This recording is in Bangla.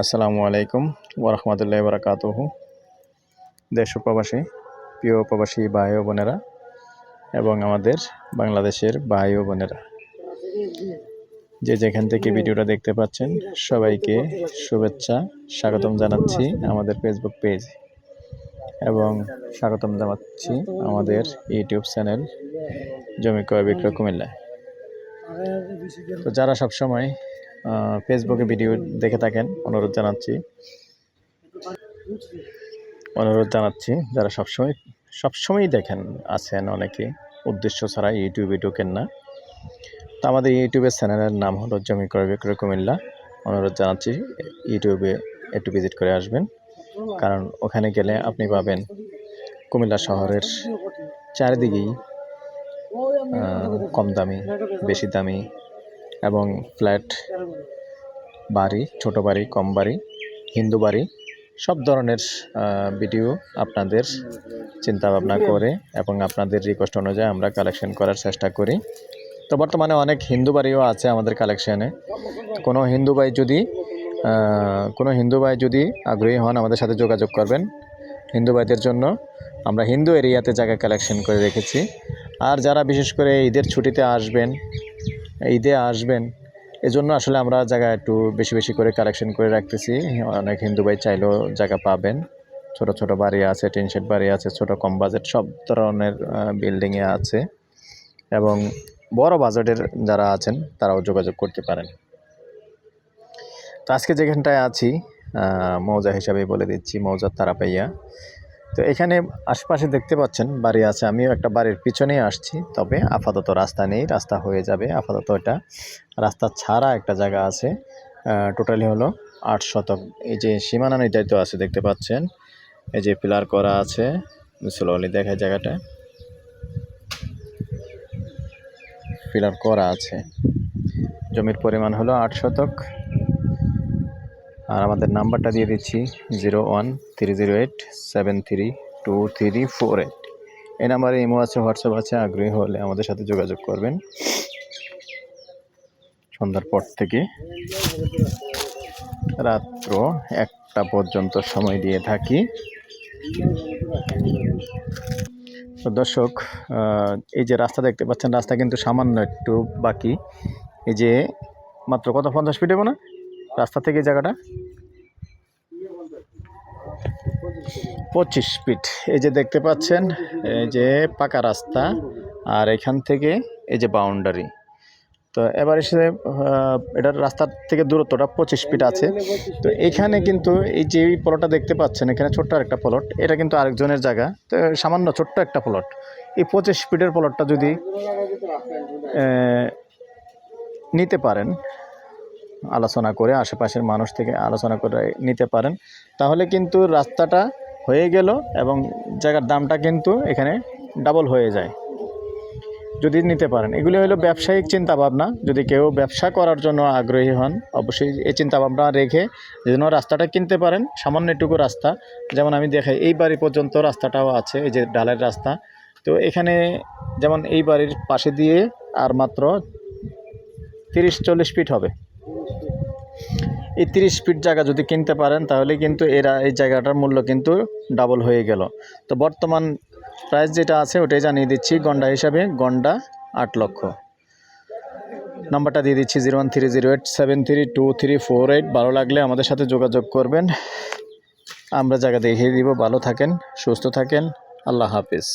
আসসালামু আলাইকুম ওরহমতুল্লাহ বারাকাতুহ দেশ প্রবাসী, প্রিয় প্রবাসী ভাই ও বোনেরা এবং আমাদের বাংলাদেশের ভাই ও বোনেরা, যে যেখান থেকে ভিডিওটা দেখতে পাচ্ছেন, সবাইকে শুভেচ্ছা, স্বাগতম জানাচ্ছি আমাদের ফেসবুক পেজ এবং স্বাগতম জানাচ্ছি আমাদের ইউটিউব চ্যানেল জমি ক্রয় বিক্রয় কুমিল্লা তো যারা সবসময় ফেসবুকে ভিডিও দেখে থাকেন, অনুরোধ জানাচ্ছি। অনুরোধ জানাচ্ছি, যারা সবসময়, সবসময়ই দেখেন, আছেন অনেকে, উদ্দেশ্য ছাড়া ইউটিউবে ঢোকেন না। তো আমাদের ইউটিউবের চ্যানেলের নাম হলো জমি ক্রয় বিক্রয় কুমিল্লা। অনুরোধ জানাচ্ছি ইউটিউবে একটু ভিজিট করে আসবেন। কারণ ওখানে গেলে আপনি পাবেন কুমিল্লা শহরের চারিদিকেই কম দামি, বেশি দামি এবং ফ্ল্যাট বাড়ি, ছোট বাড়ি, কম বাড়ি, হিন্দু বাড়ি, সব ধরনের ভিডিও আপনাদের চিন্তা ভাবনা করে এবং আপনাদের রিকোয়েস্ট অনুযায়ী আমরা কালেকশন করার চেষ্টা করি। তো বর্তমানে অনেক হিন্দু বাড়িও আছে আমাদের কালেকশানে কোনো হিন্দু ভাই যদি কোনো হিন্দু ভাই যদি আগ্রহী হন আমাদের সাথে যোগাযোগ করবেন। হিন্দু ভাইদের জন্য আমরা হিন্দু এরিয়াতে জায়গা কালেকশন করে রেখেছি। আর যারা বিশেষ করে ঈদের ছুটিতে আসবেন, ঈদে আসবেন, এজন্য আসলে আমরা জায়গা একটু বেশি বেশি করে কালেকশন করে রাখতেছি। অনেক হিন্দু ভাই চাইলেও জায়গা পাবেন। ছোট ছোট বাড়ি আছে, টিন শেড বাড়ি আছে, ছোট কম বাজেট সব ধরনের বিল্ডিংয়ে আছে। এবং বড় বাজেটের যারা আছেন, তারাও যোগাযোগ করতে পারেন। তো আজকে যেখানটায় আছি মৌজা হিসাবে বলে দিচ্ছি, মৌজার তারাপাইয়া। তো এখানে আশপাশে দেখতে পাচ্ছেন, বাড়ি আছে, আমিও একটা বাড়ির পিছনেই আসছি। তবে আপাতত রাস্তা নেই, রাস্তা হয়ে যাবে। আপাতত এটা রাস্তা ছাড়া একটা জায়গা আছে। টোটালি হলো আট শতক। এই যে সীমানা নির্ধারিত আছে, দেখতে পাচ্ছেন। এই যে পিলার করা আছে, স্লোলি দেখায় জায়গাটা। পিলার করা আছে। জমির পরিমাণ হলো আট শতক। আর আমাদের নাম্বারটা দিয়ে দিচ্ছি zero one three zero eight seven three two three four eight. এই নাম্বারে ইমো আছে, হোয়াটসঅ্যাপ আছে, আগ্রহী হলে আমাদের সাথে যোগাযোগ করবেন। সন্ধ্যার পর থেকে রাত্র একটা পর্যন্ত সময় দিয়ে থাকি। তো দর্শক এই যে রাস্তা দেখতে পাচ্ছেন, রাস্তা কিন্তু সামান্য একটু বাকি। এই যে মাত্র কত, পঞ্চাশ ফিট না? রাস্তা থেকে জায়গাটা? পঁচিশ ফিট এই যে দেখতে পাচ্ছেন, এই যে পাকা রাস্তা, আর এখান থেকে এই যে বাউন্ডারি তো এবার এসে এটার রাস্তার থেকে দূরত্বটা পঁচিশ ফিট আছে। তো এখানে কিন্তু এই যে প্লটটা দেখতে পাচ্ছেন, এখানে ছোট্ট একটা প্লট এটা কিন্তু আরেকজনের জায়গা। তো সামান্য ছোট্ট একটা প্লট এই পঁচিশ ফিটের প্লটটা যদি নিতে পারেন আলোচনা করে, আশেপাশের মানুষ থেকে আলোচনা করে নিতে পারেন। তাহলে কিন্তু রাস্তাটা হয়ে গেল এবং জায়গার দামটা কিন্তু এখানে ডাবল হয়ে যায়। যদি নিতে পারেন। এগুলি হলো ব্যবসায়িক চিন্তাভাবনা। যদি কেউ ব্যবসা করার জন্য আগ্রহী হন, অবশ্যই এই চিন্তাভাবনা রেখে যেন রাস্তাটা কিনতে পারেন। সামান্য একটুকু রাস্তা। যেমন আমি দেখাই, এই বাড়ি পর্যন্ত রাস্তাটাও আছে, এই যে ডালের রাস্তা। তো এখানে যেমন এই বাড়ির পাশে দিয়ে আর মাত্র তিরিশ চল্লিশ ফিট হবে। এই তিরিশ ফিট জায়গা যদি কিনতে পারেন, তাহলে কিন্তু এরা এই জায়গাটার মূল্য কিন্তু ডাবল হয়ে গেল। তো বর্তমান প্রাইস যেটা আছে, ওটাই জানিয়ে দিচ্ছি। গন্ডা হিসাবে গন্ডা আট লক্ষ। নাম্বারটা দিয়ে দিচ্ছি zero one three zero eight seven three two three four eight. ভালো লাগলে আমাদের সাথে যোগাযোগ করবেন। আমরা জায়গা দেখিয়ে দিব। ভালো থাকেন, সুস্থ থাকেন। আল্লাহ হাফিজ।